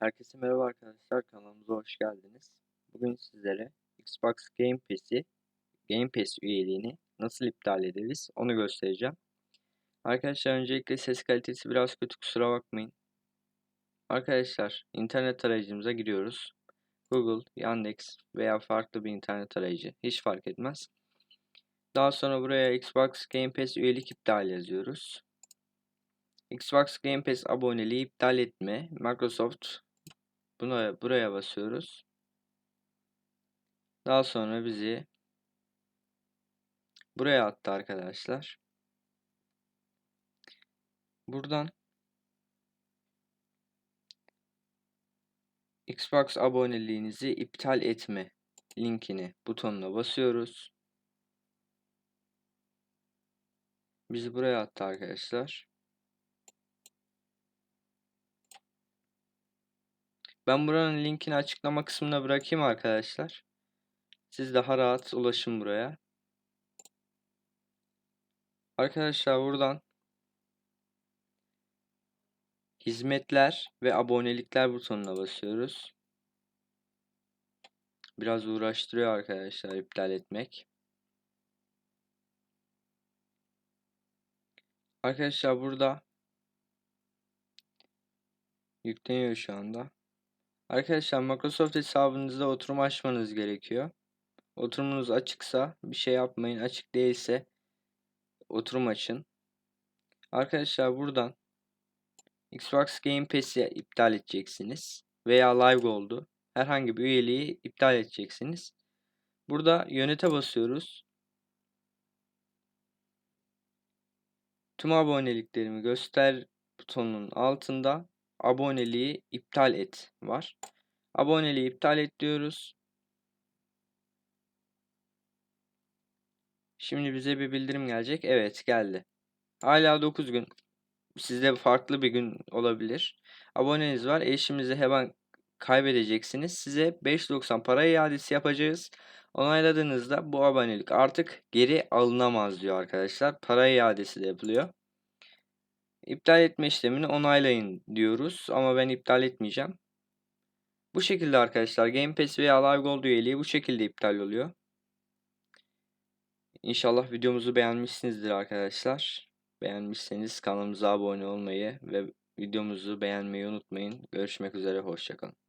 Herkese merhaba arkadaşlar kanalımıza hoş geldiniz. Bugün sizlere Xbox Game Pass'i Game Pass üyeliğini nasıl iptal ederiz onu göstereceğim. Arkadaşlar öncelikle ses kalitesi biraz kötü kusura bakmayın. Arkadaşlar internet tarayıcımıza giriyoruz. Google, Yandex veya farklı bir internet arayıcı hiç fark etmez. Daha sonra buraya Xbox Game Pass üyelik iptal yazıyoruz. Xbox Game Pass aboneliği iptal etme. Microsoft Buna buraya basıyoruz. Daha sonra bizi buraya attı arkadaşlar. Buradan Xbox aboneliğinizi iptal etme linkini butonuna basıyoruz. Bizi buraya attı arkadaşlar. Ben buranın linkini açıklama kısmına bırakayım arkadaşlar. Siz daha rahat ulaşın buraya. Arkadaşlar buradan hizmetler ve abonelikler butonuna basıyoruz. Biraz uğraştırıyor arkadaşlar iptal etmek. Arkadaşlar burada yükleniyor şu anda. Arkadaşlar Microsoft hesabınızda oturum açmanız gerekiyor. Oturumunuz açıksa bir şey yapmayın. Açık değilse oturum açın. Arkadaşlar buradan Xbox Game Pass'i iptal edeceksiniz. Veya Live Gold'u. Herhangi bir üyeliği iptal edeceksiniz. Burada yönete basıyoruz. Tüm aboneliklerimi göster butonunun altında aboneliği iptal et var. Aboneliği iptal et diyoruz. Şimdi bize bir bildirim gelecek. Evet geldi. Hala 9 gün. Sizde farklı bir gün olabilir. Aboneniz var. Eşimizi hemen kaybedeceksiniz. Size 5.90 para iadesi yapacağız. Onayladığınızda bu abonelik artık geri alınamaz diyor arkadaşlar. Para iadesi de yapılıyor. İptal etme işlemini onaylayın diyoruz ama ben iptal etmeyeceğim. Bu şekilde arkadaşlar Game Pass veya Live Gold üyeliği bu şekilde iptal oluyor. İnşallah videomuzu beğenmişsinizdir arkadaşlar. Beğenmişseniz kanalımıza abone olmayı ve videomuzu beğenmeyi unutmayın. Görüşmek üzere hoşçakalın.